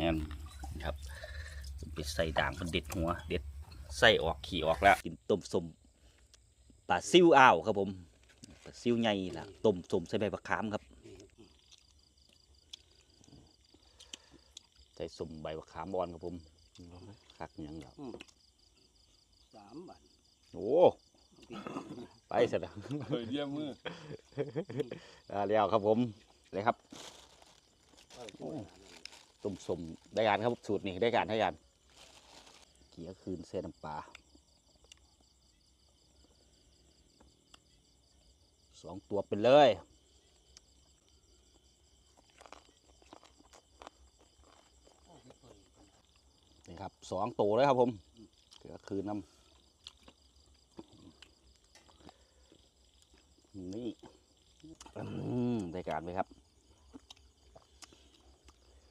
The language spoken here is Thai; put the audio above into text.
แฮมครับไปใส่ด่างเป็นเด็ดหัว เด็ดไส้ออกขี่ออกแล้ว กินต้มสมปลาซิวอ้าวครับผมปลาซิวใหญ่ละต้มสมใส่ใบบักขามครับใส่สมใบบักขามบอนครับผมคักหยังแล้วสามบาทโอ้ไปเสร็จแล้วเฮ้ยเยี่ยมมืออ่าแล้วครับผมเลยครับ ต้มสมได้การครับสูตรนี้ได้การได้การเกี่ยคืนเส้นน้ำปลาสองตัวเป็นเลยนี่ครับสองตัวเลยครับผมเกี่ยคืนน้ำนี่ได้การไหมครับ